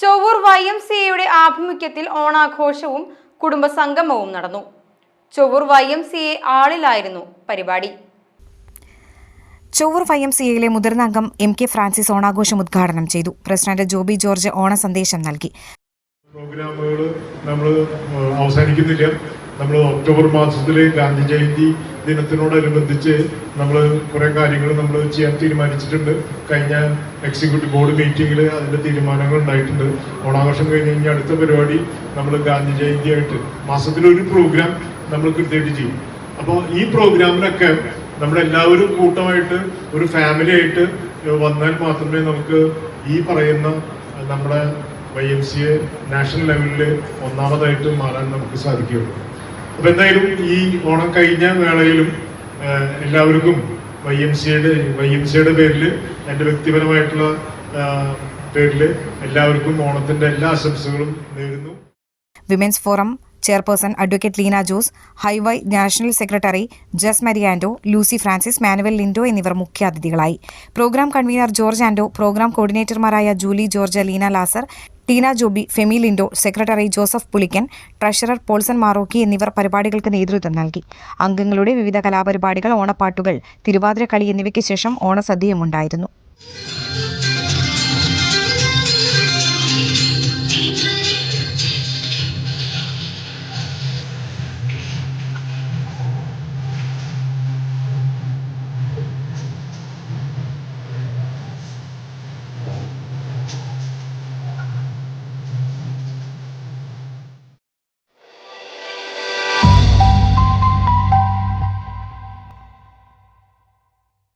Chovvur Y M C എയുടെ ആഭിമുഖ്യത്തിൽ ഓണാഘോഷവും കുടുംബസംഗമവും നടന്നു. Chowwur Y M C A ആളിലായിരുന്നു പരിപാടി. ചൊവ്വൂർ വൈ എം സി എയിലെ മുതിർന്ന അംഗം എം കെ ഫ്രാൻസിസ് ഓണാഘോഷം ഉദ്ഘാടനം ചെയ്തു. പ്രസിഡന്റ് ജോബി ജോർജ് ഓണ സന്ദേശം നൽകി പ്രോഗ്രാമുകൾ നമ്മൾ അവസാനിക്കുന്നില്ല. നമ്മൾ ഒക്ടോബർ മാസത്തിൽ ഗാന്ധി ജയന്തി ദിനത്തിനോടനുബന്ധിച്ച് നമ്മൾ കുറേ കാര്യങ്ങൾ നമ്മൾ ചെയ്യാൻ തീരുമാനിച്ചിട്ടുണ്ട്. കഴിഞ്ഞ എക്സിക്യൂട്ടീവ് ബോർഡ് മീറ്റിങ്ങിൽ അതിന്റെ തീരുമാനങ്ങൾ ഉണ്ടായിട്ടുണ്ട്. ഓണാഘോഷം കഴിഞ്ഞ് കഴിഞ്ഞാൽ അടുത്ത പരിപാടി നമ്മൾ ഗാന്ധി ജയന്തിയായിട്ട് മാസത്തിലൊരു പ്രോഗ്രാം നമ്മൾ കൃത്യമായിട്ട് ചെയ്യും. അപ്പോൾ ഈ പ്രോഗ്രാമിനൊക്കെ നമ്മളെല്ലാവരും കൂട്ടമായിട്ട് ഒരു ഫാമിലി ആയിട്ട് വന്നാൽ മാത്രമേ നമുക്ക് ഈ പറയുന്ന നമ്മുടെ Y M C A national ലെവലിൽ ഒന്നാമതായിട്ട് മാറാൻ നമുക്ക് സാധിക്കുകയുള്ളൂ. അപ്പൊ എന്തായാലും ഈ ഓണം കഴിഞ്ഞ വേളയിലും എല്ലാവർക്കും വൈ എം സിയുടെ വൈ എം സിയുടെ പേരിൽ എന്റെ വ്യക്തിപരമായിട്ടുള്ള പേരിൽ എല്ലാവർക്കും ഓണത്തിന്റെ എല്ലാ ആശംസകളും നേരുന്നു. Women's forum chairperson advocate Leena Jose ഹൈവൈ national secretary ജസ് മരിയാൻഡോ ലൂസി ഫ്രാൻസിസ് മാനുവൽ ലിൻഡോ എന്നിവർ മുഖ്യാതിഥികളായി. Program convener George Ando program കോർഡിനേറ്റർമാരായ Julie George Leena ലാസർ Tina Joby Femi Lindo secretary Joseph Pulikkan treasurer Paulson Marokki എന്നിവർ പരിപാടികൾക്ക് നേതൃത്വം നൽകി. അംഗങ്ങളുടെ വിവിധ കലാപരിപാടികൾ ഓണപ്പാട്ടുകൾ തിരുവാതിരക്കളി എന്നിവയ്ക്ക് ശേഷം ഓണസദ്യയുമുണ്ടായിരുന്നു.